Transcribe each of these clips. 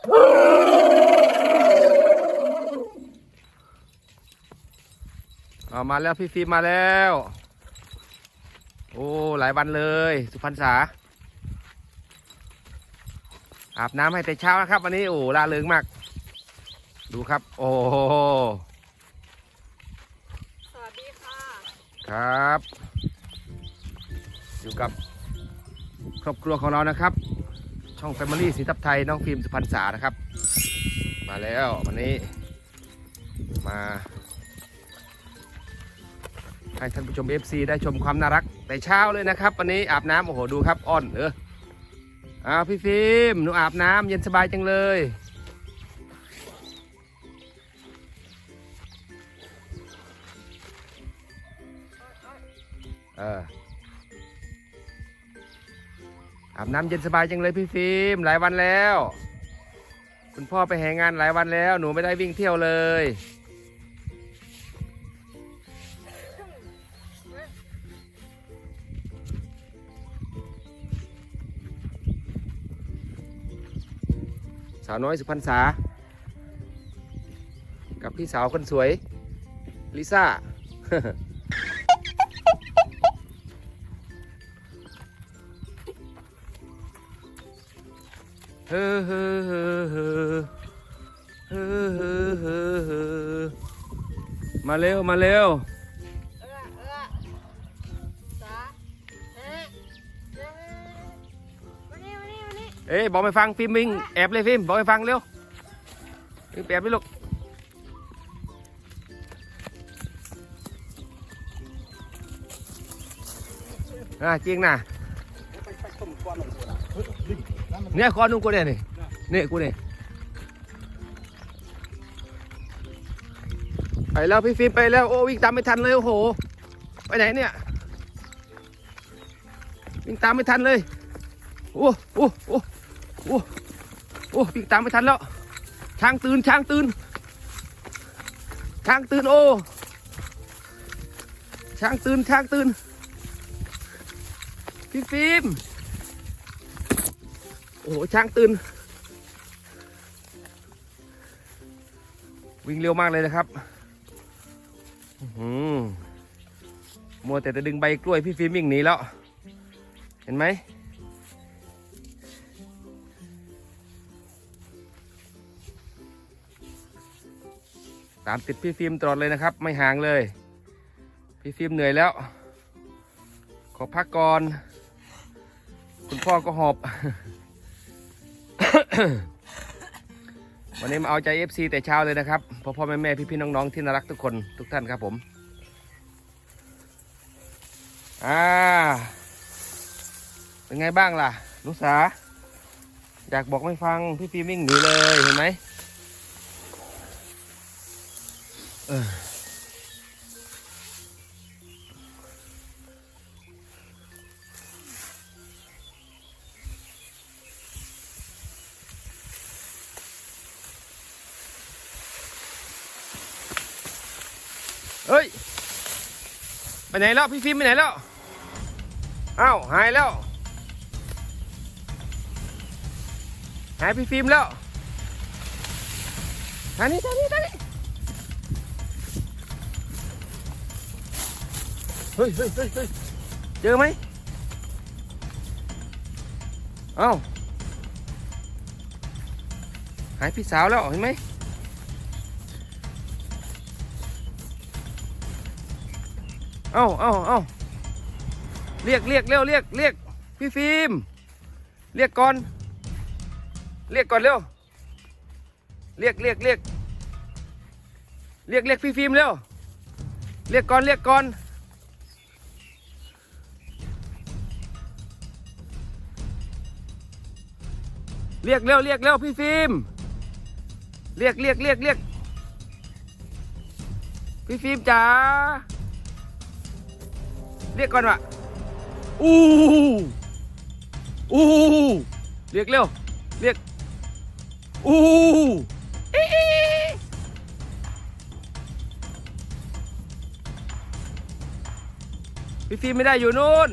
เอามาแล้วพี่ฟิล์มมาแล้ว โอ้หลายวันเลย สุพรรณษา อาบน้ำให้แต่เช้านะครับ วันนี้โอ้ล่าเริงมาก ดูครับ โอ้สวัสดีค่ะ ครับ อยู่กับครอบครัวของเรานะครับ ช่อง Family สีทับไทยน้องฟิล์มสุพรรณษานะครับ มาแล้ววันนี้ มา ให้ท่านผู้ชม FC ได้ชมความน่ารัก แต่เช้าเลยนะครับ วันนี้อาบน้ำโอ้โหดูครับอ้อนเอออ้าวพี่ฟิล์มหนูอาบน้ำเย็นสบายจังเลยเออ อาบน้ำเย็นสบายจังเลยพี่ฟิล์มหลายวันแล้ว คุณพ่อไปแหงานหลายวันแล้ว หนูไม่ได้วิ่งเที่ยวเลย สาวน้อยสุพรรณษา กับพี่สาวคนสวย ลิซ่า เฮ้อเฮ้อเฮ้อเฮ้อเฮ้อเฮ้อเฮ้อเฮ้อมาเร็วมาเร็วเออเออสาเฮ้เฮ้มานี่มานี่มานี่เอ้ยบอกไปฟังฟิล์มิงแอบเลยฟิล์มบอกไปฟังเร็วฟิล์มแอบไปลูกอ่าจริงนะ เนี่ยคอนุ่งกูเนี่ยนี่นี่กูเนี่ยไปแล้วพี่ฟิล์มไปแล้วโอ้วิ่งตามไม่ทันเลยโอ้โห ไปไหนเนี่ยวิ่งตามไม่ทันเลยโอ้โอ้โอ้โอ้โอ้วิ่งตามไม่ทันแล้วช้างตื่นช้างตื่นช้างตื่นโอ้ช้างตื่นช้างตื่นพี่ฟิล์มโอ้โหช้างตื่น วิ่งเร็วมากเลยนะครับหือมัวแต่จะดึงใบกล้วยพี่ฟิล์มวิ่งหนีแล้ว เห็นไหมตามติดพี่ฟิล์มตลอดเลยนะครับ ไม่ห่างเลย พี่ฟิล์มเหนื่อยแล้ว ขอพักก่อน คุณพ่อก็หอบ วันนี้มาเอาใจ FC แต่เช้าเลยนะครับพ่อพ่อแม่แม่พี่พี่ๆน้องๆที่น่ารักทุกคนทุกท่านครับผมอ่าเป็นไงบ้างล่ะนุสาอยากบอกไม่ฟังพี่ฟิล์มวิ่งหนีเลยเห็นไหมเออ เฮ้ย ไปไหนแล้ว พี่ฟิล์มไปไหนแล้ว อ้าว หายแล้ว หายพี่ฟิล์มแล้วทางนี้ทางนี้ทางนี้เฮ้ยเฮ้ยเฮ้ยเฮ้ยเจอไหมเอ้าหายพี่สาวแล้วเห็นไหม เอ้าเอ้าเอ้าเรียกเรียกเร็วเรียกเรียกพี่ฟิล์มเรียกก่อน เรียกก่อนเร็ว เรียกเรียกเรียกเรียกเรียกพี่ฟิล์มเร็ว เรียกก่อนเรียกก่อนเรียกเร็วเรียกเร็วพี่ฟิล์มเรียกเรียกเรียกเรียกพี่ฟิล์มจ๋า เรียกก่อนว่ะอู้อู้เรียกเร็ว เรียกอู้พี่ฟิล์มไม่ได้อยู่นู่น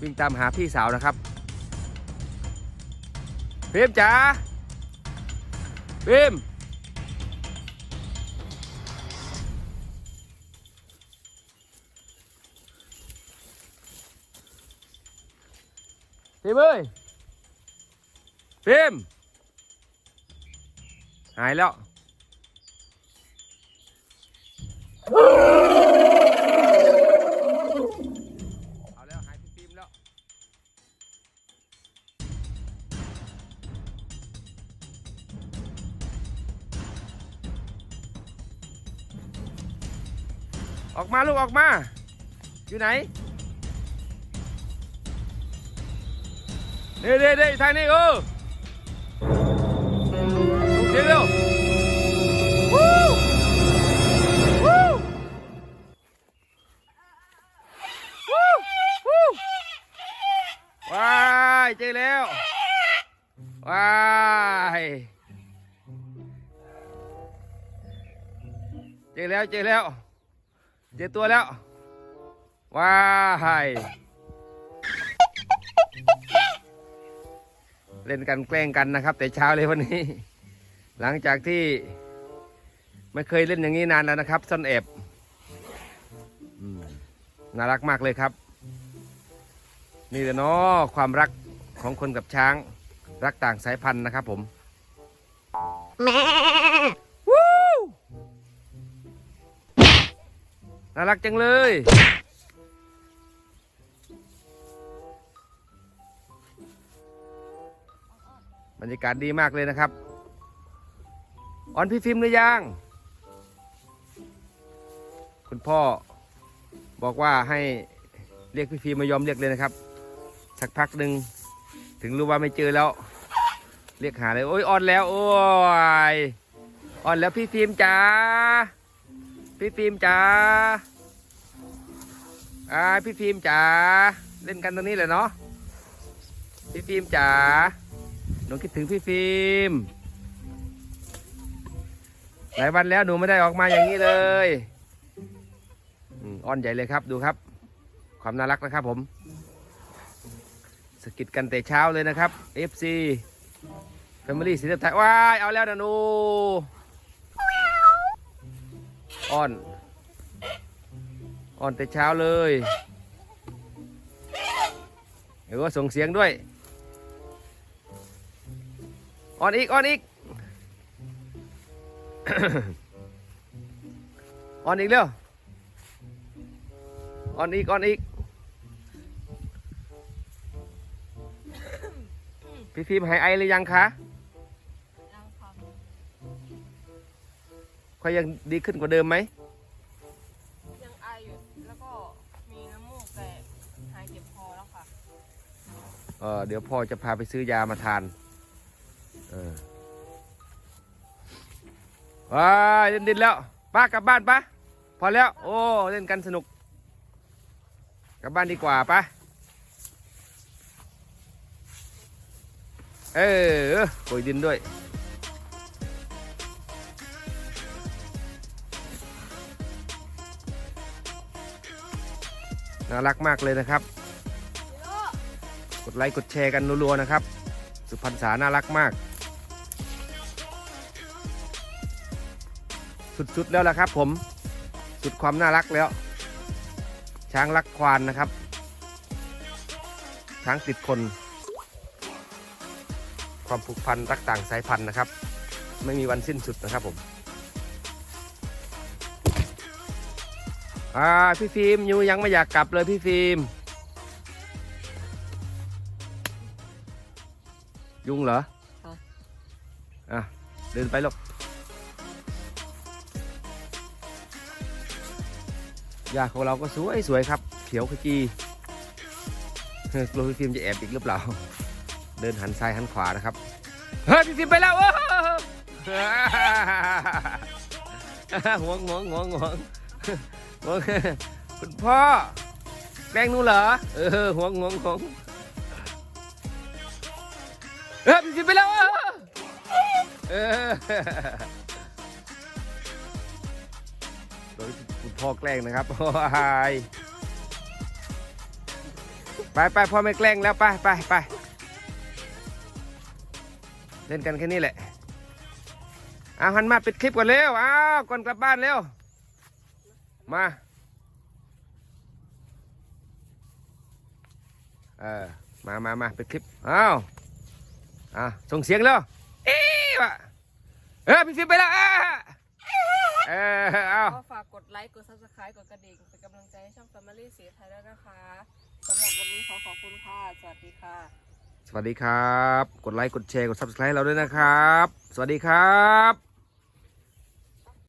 วิ่งตามหาพี่สาวนะครับฟิล์มจ๋าฟิล์ม ฟิมเอ้ยฟิล์มหายแล้วเอาแล้วหายพี่ฟิล์มแล้วออกมาลูกออกมา อยู่ไหน เด้เด้เด้ทางนี้เออลุกเสียงเร็ววู้วู้วู้วู้ว้ายเจอแล้วว้ายเจอแล้วเจอแล้วเจอตัวแล้วว้าย เล่นกันแกล้งกันนะครับ แต่เช้าเลยวันนี้ หลังจากที่ไม่เคยเล่นอย่างนี้นานแล้วนะครับซ่อนแอบอืมน่ารักมากเลยครับ นี่แหละเนาะความรักของคนกับช้าง รักต่างสายพันธุ์นะครับผมวู้น่ารักจังเลย รรยากาศดีมากเลยนะครับ ออนพี่ฟิล์มหรือยัง คุณพ่อบอกว่าให้เรียกพี่ฟิล์มมายอมเรียกเลยนะครับ สักพักหนึ่งถึงรู้ว่าไม่เจอแล้ว เรียกหาเลยโอ้ยออนแล้ว โอ้ยออนแล้วพี่ฟิล์มจ๋าพี่ฟิล์มจ๋าอ่าพี่ฟิล์มจ๋า เล่นกันตรงนี้เลยเนาะ พี่ฟิล์มจ๋า หนูคิดถึงพี่ฟิล์มหลายวันแล้วหนูไม่ได้ออกมาอย่างนี้เลยอืมอ้อนใหญ่เลยครับดูครับ ความน่ารักนะครับผมสกิดกันแต่เช้าเลยนะครับ FC Family สีเลือดไทยว้ายเอาแล้วนะหนูอ้อนอ่อนแต่เช้าเลยเดี๋ยวก็ส่งเสียงด้วย อ่อนอีกอ่อนอีกอ่อนอีกเร็วอ่อนอีกอ่อนอีก พี่ฟิล์มหายไอหรือยังคะยังครับค่อยยังดีขึ้นกว่าเดิมไหม ยังไออยู่ แล้วก็มีน้ำมูกแต่หายเจ็บคอแล้วค่ะ เออเดี๋ยวพ่อจะพาไปซื้อยามาทานเออ ว้าเล่นดินแล้วป้ากลับบ้านปะพอแล้ว โอ้เล่นกันสนุก กลับบ้านดีกว่าปะเออโกยดินด้วยน่ารักมากเลยนะครับ กดไลค์กดแชร์กันรัวๆนะครับ สุพรรณษาน่ารักมาก สุดๆแล้วล่ะครับ ผมสุดความน่ารักแล้ว ช้างรักควานนะครับ ช้างติดคน ความผูกพันรักต่างสายพันธุ์นะครับ ไม่มีวันสิ้นสุดนะครับผมอ่าพี่ฟิล์มยูยังไม่อยากกลับเลยพี่ฟิล์มยุงเหรอค่ะอะเดินไปลูก ยาของเราก็สวยสวยครับ เขียวขจีเฮ้ยฟิล์มจะแอบอีกหรือเปล่า เดินหันซ้ายหันขวานะครับ เฮ้ยพี่ฟิล์มไปแล้วหห่วงห่วงห่วงห่วงหวงคุณพ่อแกล้งนูเหรอ เออห่วงห่วงห่วงเออพี่ไปแล้วเออ พ่อแกล้งนะครับโอ้ยไปไปพ่อไม่แกล้งแล้วไปไปไปเล่นกันแค่นี้แหละเอาหันมาปิดคลิปก่อนเร็วอ้าวก่อนกลับบ้านเร็วมาเออมามามาปิดคลิปอ้าวอะส่งเสียงเร็วเอ๊ะเออพี่ฟิล์มไปแล้วอะ เออเอา ก็ฝากกดไลค์ กด subscribe กดกระดิ่ง เป็นกำลังใจให้ช่อง Family สีไทยด้วยนะคะสำหรับวันนี้ขอขอบคุณค่ะ สวัสดีค่ะ สวัสดีครับ กดไลค์ กดแชร์ กด subscribe เราด้วยนะครับ สวัสดีครับ